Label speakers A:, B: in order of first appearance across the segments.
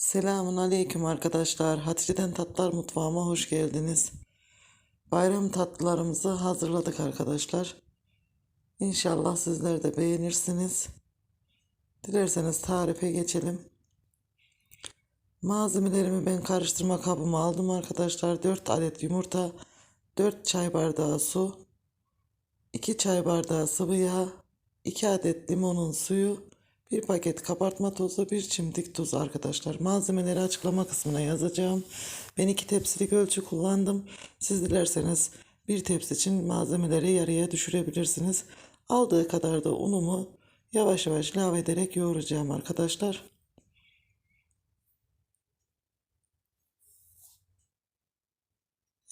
A: Selamun aleyküm arkadaşlar. Hatice'den Tatlar Mutfağıma hoş geldiniz. Bayram tatlılarımızı hazırladık arkadaşlar. İnşallah sizler de beğenirsiniz. Dilerseniz tarife geçelim. Malzemelerimi ben karıştırma kabıma aldım arkadaşlar. 4 adet yumurta, 4 çay bardağı su, 2 çay bardağı sıvı yağ, 2 adet limonun suyu, 1 paket kabartma tozu, 1 çimdik tuz arkadaşlar. Malzemeleri açıklama kısmına yazacağım. Ben 2 tepsilik ölçü kullandım. Siz dilerseniz bir tepsi için malzemeleri yarıya düşürebilirsiniz. Aldığı kadar da unumu yavaş yavaş ilave ederek yoğuracağım arkadaşlar.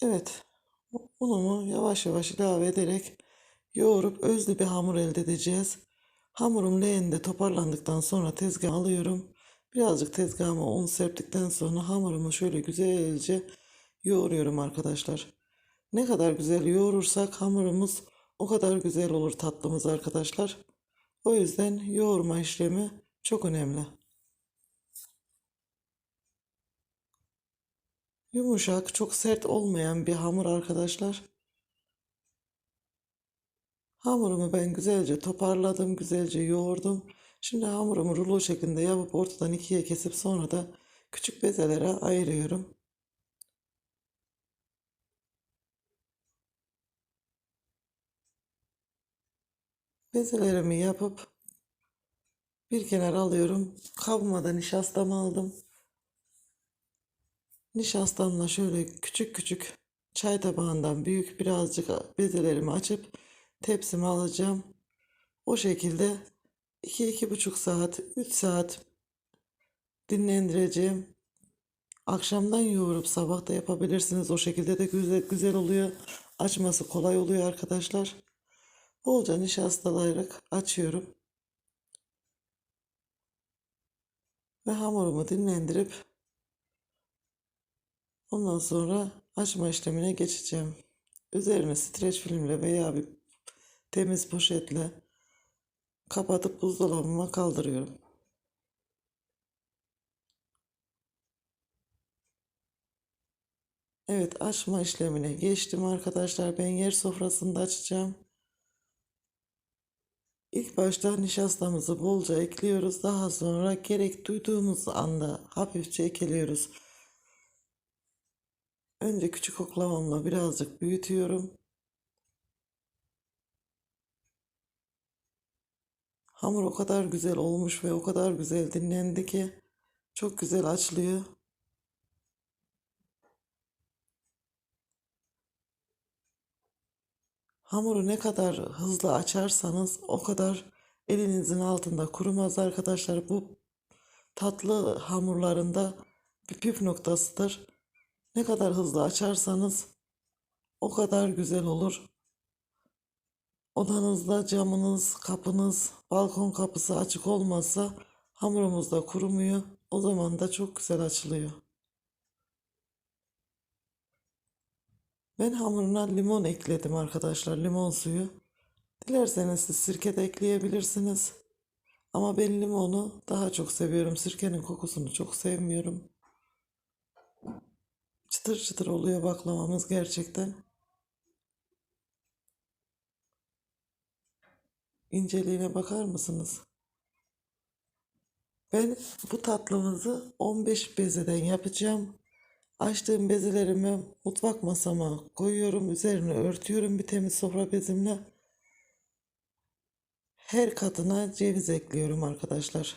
A: Evet, unumu yavaş yavaş ilave ederek yoğurup özlü bir hamur elde edeceğiz. Hamurum leğeninde toparlandıktan sonra tezgaha alıyorum. Birazcık tezgahıma un serptikten sonra hamurumu şöyle güzelce yoğuruyorum arkadaşlar. Ne kadar güzel yoğurursak hamurumuz o kadar güzel olur tatlımız arkadaşlar. O yüzden yoğurma işlemi çok önemli. Yumuşak, çok sert olmayan bir hamur arkadaşlar. Hamurumu ben güzelce toparladım, güzelce yoğurdum. Şimdi hamurumu rulo şeklinde yapıp ortadan ikiye kesip sonra da küçük bezelere ayırıyorum. Bezelerimi yapıp bir kenara alıyorum. Kabıma nişastamı aldım. Nişastamla şöyle küçük küçük çay tabağından büyük birazcık bezelerimi açıp tepsime alacağım. O şekilde 2-2,5 saat, 3 saat dinlendireceğim. Akşamdan yoğurup sabah da yapabilirsiniz. O şekilde de güzel, güzel oluyor. Açması kolay oluyor arkadaşlar. Bolca nişastalayarak açıyorum. Ve hamurumu dinlendirip ondan sonra açma işlemine geçeceğim. Üzerine streç filmle veya bir temiz poşetle kapatıp buzdolabıma kaldırıyorum. Evet açma işlemine geçtim arkadaşlar. Ben yer sofrasında açacağım. İlk başta nişastamızı bolca ekliyoruz. Daha sonra gerek duyduğumuz anda hafifçe ekliyoruz. Önce küçük oklavamla birazcık büyütüyorum. Hamur o kadar güzel olmuş ve o kadar güzel dinlendi ki çok güzel açılıyor. Hamuru ne kadar hızlı açarsanız o kadar elinizin altında kurumaz arkadaşlar. Bu tatlı hamurlarında bir püf noktasıdır. Ne kadar hızlı açarsanız o kadar güzel olur. Odanızda camınız, kapınız, balkon kapısı açık olmazsa hamurumuz da kurumuyor. O zaman da çok güzel açılıyor. Ben hamuruna limon ekledim arkadaşlar. Limon suyu. Dilerseniz siz sirke de ekleyebilirsiniz. Ama ben limonu daha çok seviyorum. Sirkenin kokusunu çok sevmiyorum. Çıtır çıtır oluyor baklavamız gerçekten. İnceliğine bakar mısınız? Ben bu tatlımızı 15 bezeden yapacağım. Açtığım bezelerimi mutfak masama koyuyorum. Üzerine örtüyorum bir temiz sofra bezimle. Her katına ceviz ekliyorum arkadaşlar.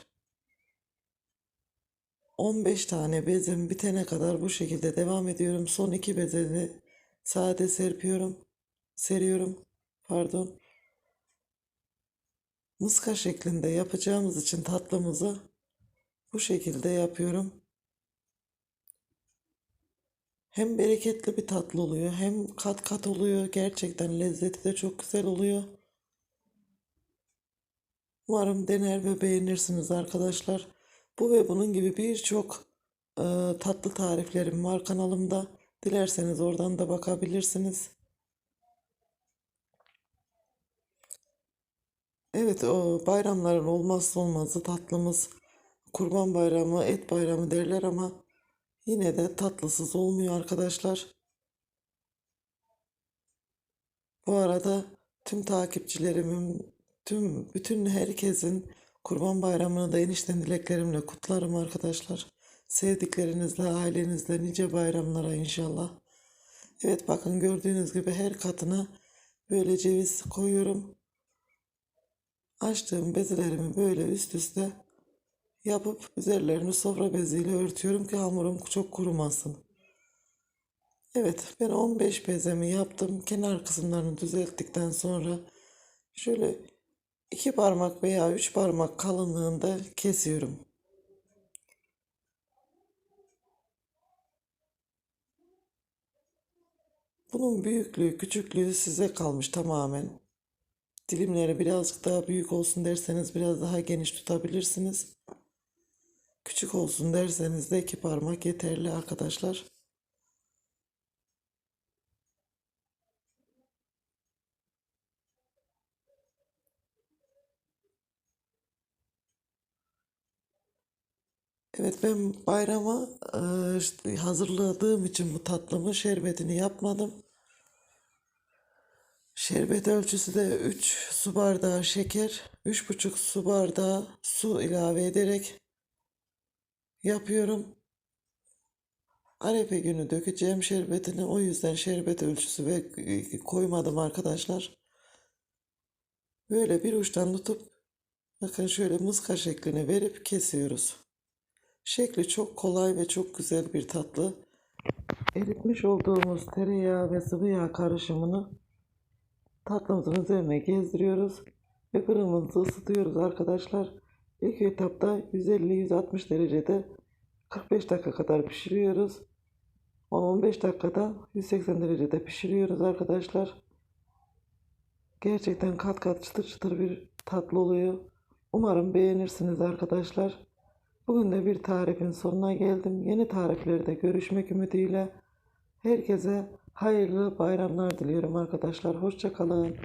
A: 15 tane bezim bitene kadar bu şekilde devam ediyorum. Son iki bezeni sade serpiyorum. Seriyorum. Pardon. Muska şeklinde yapacağımız için tatlımızı bu şekilde yapıyorum. Hem bereketli bir tatlı oluyor hem kat kat oluyor. Gerçekten lezzeti de çok güzel oluyor. Umarım dener ve beğenirsiniz arkadaşlar. Bu ve bunun gibi birçok e, tatlı tariflerim var kanalımda. Dilerseniz oradan da bakabilirsiniz. Evet o bayramların olmazsa olmazı tatlımız Kurban bayramı, et bayramı derler ama yine de tatlısız olmuyor arkadaşlar. Bu arada tüm takipçilerimin, tüm bütün herkesin Kurban Bayramını da enişten dileklerimle kutlarım arkadaşlar. Sevdiklerinizle, ailenizle nice bayramlara inşallah. Evet bakın gördüğünüz gibi her katına böyle ceviz koyuyorum. Açtığım bezelerimi böyle üst üste yapıp üzerlerini sofra beziyle örtüyorum ki hamurum çok kurumasın. Evet ben 15 bezemi yaptım. Kenar kısımlarını düzelttikten sonra şöyle iki parmak veya üç parmak kalınlığında kesiyorum. Bunun büyüklüğü, küçüklüğü size kalmış tamamen. Dilimleri birazcık daha büyük olsun derseniz biraz daha geniş tutabilirsiniz. Küçük olsun derseniz de iki parmak yeterli arkadaşlar. Evet ben bayrama işte hazırladığım için bu tatlımı şerbetini yapmadım. Şerbet ölçüsü de 3 su bardağı şeker, 3,5 su bardağı su ilave ederek yapıyorum. Arefe günü dökeceğim şerbetini. O yüzden şerbet ölçüsü ve e, koymadım arkadaşlar. Böyle bir uçtan tutup bakın şöyle mıska şeklini verip kesiyoruz. Şekli çok kolay ve çok güzel bir tatlı. Eritmiş olduğumuz tereyağı ve sıvı yağ karışımını tatlımızın üzerine gezdiriyoruz ve fırınımızı ısıtıyoruz arkadaşlar. İlk etapta 150-160 derecede 45 dakika kadar pişiriyoruz. 10-15 dakikada 180 derecede pişiriyoruz arkadaşlar. Gerçekten kat kat çıtır çıtır bir tatlı oluyor. Umarım beğenirsiniz arkadaşlar. Bugün de bir tarifin sonuna geldim. Yeni tariflerde görüşmek ümidiyle herkese hayırlı bayramlar diliyorum arkadaşlar. Hoşça kalın.